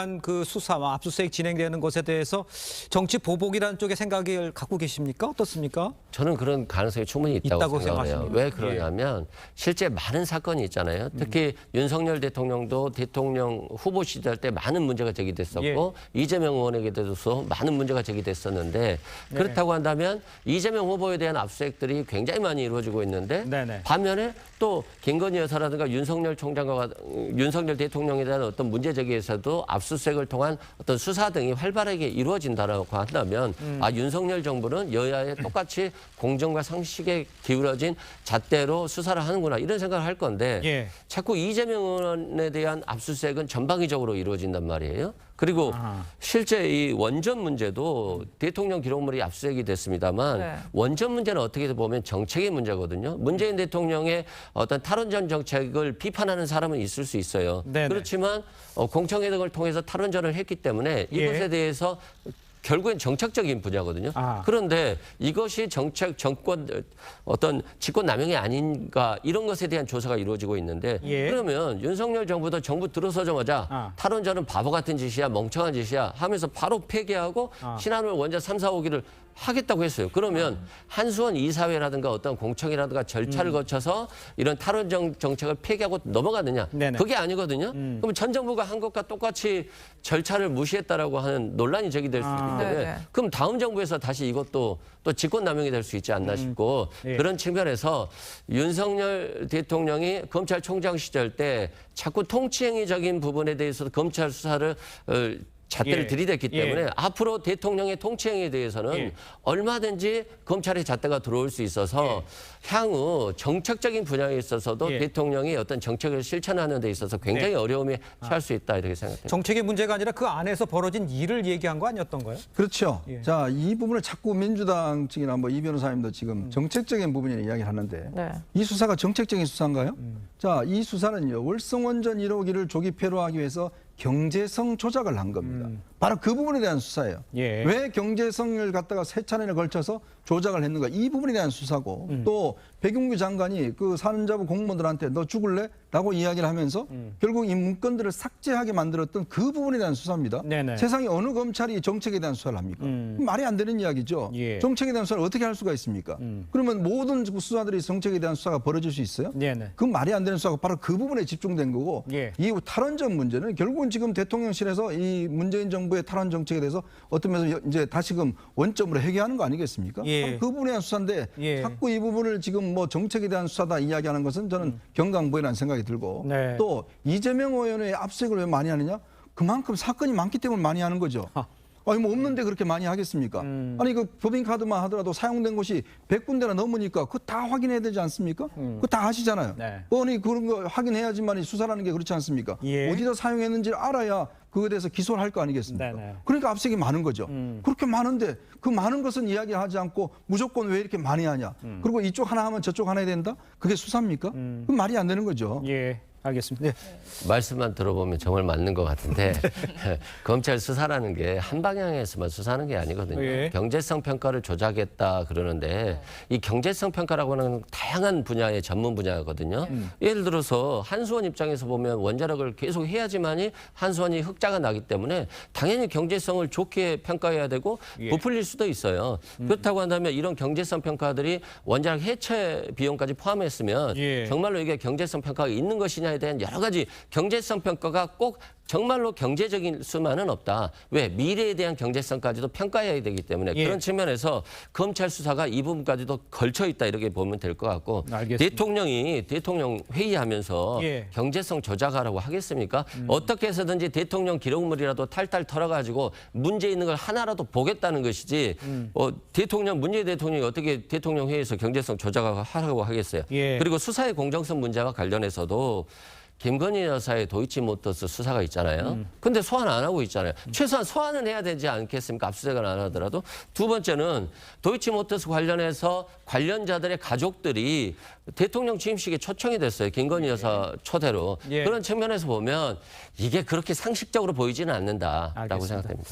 한그 수사와 압수수색 진행되는 것에 대해서 정치 보복이라는 쪽의 생각을 갖고 계십니까? 어떻습니까? 저는 그런 가능성이 충분히 있다고, 있다고 생각해요. 왜 그러냐면 실제 많은 사건이 있잖아요. 특히 윤석열 대통령도 대통령 후보 시절 때 많은 문제가 제기됐었고 이재명 의원에게 대해서 많은 문제가 제기됐었는데 그렇다고 한다면 이재명 후보에 대한 압수수색들이 굉장히 많이 이루어지고 있는데 네네. 반면에 또 김건희 여사라든가 윤석열 총장과 같- 윤석열 대통령에 대한 어떤 문제 제기에서도 압수 수색을 통한 어떤 수사 등이 활발하게 이루어진다라고 한다면 음. 아 윤석열 정부는 여야에 똑같이 공정과 상식에 기울어진 잣대로 수사를 하는구나 이런 생각을 할 건데 예. 자꾸 이재명 의원에 대한 압수수색은 전방위적으로 이루어진단 말이에요. 그리고 아하. 실제 이 원전 문제도 대통령 기록물이 압수수색이 됐습니다만 네. 원전 문제는 어떻게 보면 정책의 문제거든요. 문재인 대통령의 어떤 탈원전 정책을 비판하는 사람은 있을 수 있어요. 네네. 그렇지만 어, 공청회 등을 통해서 탈원전을 했기 때문에 예. 이것에 대해서 결국엔 정책적인 분야거든요. 아. 그런데 이것이 정책 정권 어떤 직권 남용이 아닌가 이런 것에 대한 조사가 이루어지고 있는데 예. 그러면 윤석열 정부도 정부 들어서자마자 아. 탈원전은 바보 같은 짓이야 멍청한 짓이야 하면서 바로 폐기하고 아. 신한울 원전 3, 4, 5기를 하겠다고 했어요. 그러면 한수원 이사회라든가 어떤 공청이라든가 절차를 거쳐서 이런 탈원전 정책을 폐기하고 넘어가느냐? 음. 네네. 음. 그게 아니거든요. 그럼 전 정부가 한 것과 똑같이 절차를 무시했다라고 하는 논란이 제기될 수 있기 아. 때문에 네네. 그럼 다음 정부에서 다시 이것도 또 직권 남용이 될 수 있지 않나 싶고 예. 그런 측면에서 윤석열 대통령이 검찰총장 시절 때 자꾸 통치행위적인 부분에 대해서 검찰 수사를 어, 잣대를 예. 들이댔기 예. 때문에 앞으로 대통령의 통치행위에 대해서는 예. 얼마든지 검찰의 잣대가 들어올 수 있어서 향후 정책적인 분야에 있어서도 예. 대통령이 어떤 정책을 실천하는 데 있어서 굉장히 네. 어려움에 처할 수 있다 이렇게 생각합니다. 정책의 문제가 아니라 그 안에서 벌어진 일을 얘기한 거 아니었던가요? 그렇죠. 예. 자, 이 부분을 자꾸 민주당 측이나 뭐 이 변호사님도 지금 정책적인 부분이라 이야기를 하는데 네. 이 수사가 정책적인 수사인가요? 자, 이 수사는요. 월성원전 1호기를 조기 폐로하기 위해서 경제성 조작을 한 겁니다. 바로 그 부분에 대한 수사예요. 예. 왜 경제성을 갖다가 세 차례에 걸쳐서 조작을 했는가? 이 부분에 대한 수사고 또 백윤규 장관이 그 산자부 공무원들한테 너 죽을래? 라고 이야기를 하면서 결국 이 문건들을 삭제하게 만들었던 그 부분에 대한 수사입니다. 네네. 세상에 어느 검찰이 정책에 대한 수사를 합니까? 말이 안 되는 이야기죠. 예. 정책에 대한 수사를 어떻게 할 수가 있습니까? 그러면 모든 수사들이 정책에 대한 수사가 벌어질 수 있어요? 네네. 그 말이 안 되는 수사가 바로 그 부분에 집중된 거고 예. 이 탈원전 문제는 결국은 지금 대통령실에서 이 문재인 정부의 탈원 정책에 대해서 어떤 면에서 이제 다시금 원점으로 회귀하는 거 아니겠습니까? 예. 바로 그 부분에 대한 수사인데 예. 자꾸 이 부분을 지금 뭐 정책에 대한 수사다 이야기하는 것은 저는 경강부회라는 생각이 들고 음. 네. 또 이재명 의원의 압수색을 왜 많이 하느냐? 그만큼 사건이 많기 때문에 많이 하는 거죠. 아. 아니 뭐 없는데 그렇게 많이 하겠습니까? 음. 아니 그 법인카드만 하더라도 사용된 곳이 100군데나 넘으니까 그거 다 확인해야 되지 않습니까? 그거 다 아시잖아요. 음. 네. 뻔히 그런 거 확인해야지만 수사라는 게 그렇지 않습니까? 예. 어디다 사용했는지를 알아야 그거에 대해서 기소를 할 거 아니겠습니까? 네네. 음. 그러니까 압색이 많은 거죠. 그렇게 많은데 그 많은 것은 이야기하지 않고 무조건 왜 이렇게 많이 하냐? 음. 그리고 이쪽 하나 하면 저쪽 하나 해야 된다? 그게 수사입니까? 그 말이 안 되는 거죠. 예, 알겠습니다. 네. 말씀만 들어보면 정말 맞는 것 같은데 검찰 수사라는 게 한 방향에서만 수사하는 게 아니거든요. 예. 경제성 평가를 조작했다 그러는데 이 경제성 평가라고 하는 다양한 분야의 전문 분야거든요. 예를 들어서 한수원 입장에서 보면 원자력을 계속 해야지만이 한수원이 흑자가 나기 때문에 당연히 경제성을 좋게 평가해야 되고 예. 부풀릴 수도 있어요. 그렇다고 한다면 이런 경제성 평가들이 원자력 해체 비용까지 포함했으면 예. 정말로 이게 경제성 평가가 있는 것이냐 에 대한 여러 가지 경제성 평가가 꼭 정말로 경제적인 수만은 없다. 왜? 미래에 대한 경제성까지도 평가해야 되기 때문에 예. 그런 측면에서 검찰 수사가 이 부분까지도 걸쳐 있다 이렇게 보면 될 것 같고 알겠습니다. 대통령이 대통령 회의하면서 예. 음. 경제성 조작하라고 하겠습니까? 어떻게 해서든지 대통령 기록물이라도 탈탈 털어가지고 문제 있는 걸 하나라도 보겠다는 것이지 음. 어, 대통령 문재인 대통령이 어떻게 대통령 회의에서 경제성 조작하라고 하겠어요? 예. 그리고 수사의 공정성 문제와 관련해서도 김건희 여사의 도이치모터스 수사가 있잖아요. 음. 근데 소환 안 하고 있잖아요. 최소한 소환은 해야 되지 않겠습니까? 압수수색을 안 하더라도. 두 번째는 도이치모터스 관련해서 관련자들의 가족들이 대통령 취임식에 초청이 됐어요. 김건희 여사 초대로. 예. 그런 측면에서 보면 이게 그렇게 상식적으로 보이지는 않는다라고 알겠습니다. 생각됩니다.